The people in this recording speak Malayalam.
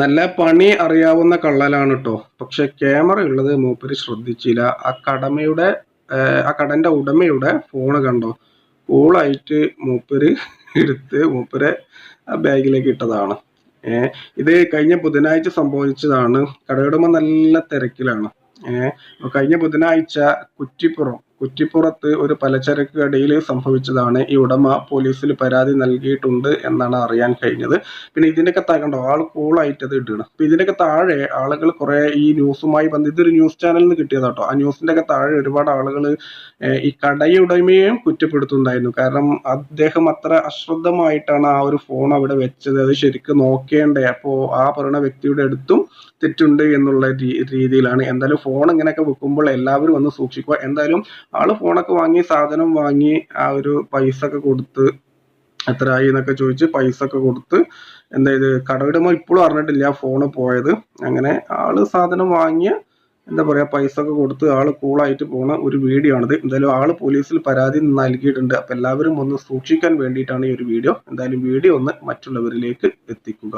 നല്ല പണി അറിയാവുന്ന കള്ളലാണ് കേട്ടോ പക്ഷെ ക്യാമറ ഉള്ളത് മൂപ്പര് ശ്രദ്ധിച്ചില്ല. ആ കടമയുടെ ആ കടന്റെ ഉടമയുടെ ഫോണ് കണ്ടോ? കൂളായിട്ട് മൂപ്പര് എടുത്ത് മൂപ്പരെ ബാഗിലേക്ക് ഇട്ടതാണ്. ഏർ ഇത് കഴിഞ്ഞ ബുധനാഴ്ച സംഭവിച്ചതാണ്. കടയുടമ നല്ല തിരക്കിലാണ്. ഏർ കഴിഞ്ഞ ബുധനാഴ്ച കുറ്റിപ്പുറം കുറ്റിപ്പുറത്ത് ഒരു പലചരക്ക് കടയിൽ സംഭവിച്ചതാണ്. ഈ ഉടമ പോലീസിൽ പരാതി നൽകിയിട്ടുണ്ട് എന്നാണ് അറിയാൻ കഴിഞ്ഞത്. പിന്നെ ഇതിന്റെയൊക്കെ താഴെ കണ്ടോ ആൾ കൂളായിട്ട് അത് ഇടുകയാണ്. അപ്പൊ ഇതിന്റെയൊക്കെ താഴെ ആളുകൾ കുറെ ഈ ന്യൂസുമായി ബന്ധം ഇതൊരു ന്യൂസ് ചാനലിൽ നിന്ന് കിട്ടിയതാട്ടോ ആ ന്യൂസിന്റെ ഒക്കെ താഴെ ഒരുപാട് ആളുകൾ ഈ കടയുടമയെയും കുറ്റപ്പെടുത്തുന്നുണ്ടായിരുന്നു. കാരണം അദ്ദേഹം അത്ര അശ്രദ്ധമായിട്ടാണ് ആ ഒരു ഫോൺ അവിടെ വെച്ചത്. അത് ശരിക്കും നോക്കേണ്ടേ. അപ്പോ ആ പറയുന്ന വ്യക്തിയുടെ അടുത്തും തെറ്റുണ്ട് എന്നുള്ള രീതിയിലാണ്. എന്തായാലും ഫോൺ ഇങ്ങനെയൊക്കെ വെക്കുമ്പോൾ എല്ലാവരും ഒന്ന് സൂക്ഷിക്കുക. എന്തായാലും ആൾ ഫോണൊക്കെ വാങ്ങി സാധനം വാങ്ങി ആ ഒരു പൈസ ഒക്കെ കൊടുത്ത് എത്രയായി എന്നൊക്കെ ചോദിച്ച് പൈസ ഒക്കെ കൊടുത്ത് എന്താ ഇത് കടയുടമ ഇപ്പോഴും അറിഞ്ഞിട്ടില്ല ഫോണ് പോയത്. അങ്ങനെ ആൾ സാധനം വാങ്ങിയ എന്താ പറയാ പൈസ ഒക്കെ കൊടുത്ത് ആൾ കൂളായിട്ട് പോണ ഒരു വീഡിയോ ആണിത്. എന്തായാലും ആൾ പോലീസിൽ പരാതി നൽകിയിട്ടുണ്ട്. അപ്പൊ എല്ലാവരും ഒന്ന് സൂക്ഷിക്കാൻ വേണ്ടിയിട്ടാണ് ഈ ഒരു വീഡിയോ എന്തായാലും വീഡിയോ ഒന്ന് മറ്റുള്ളവരിലേക്ക് എത്തിക്കുക.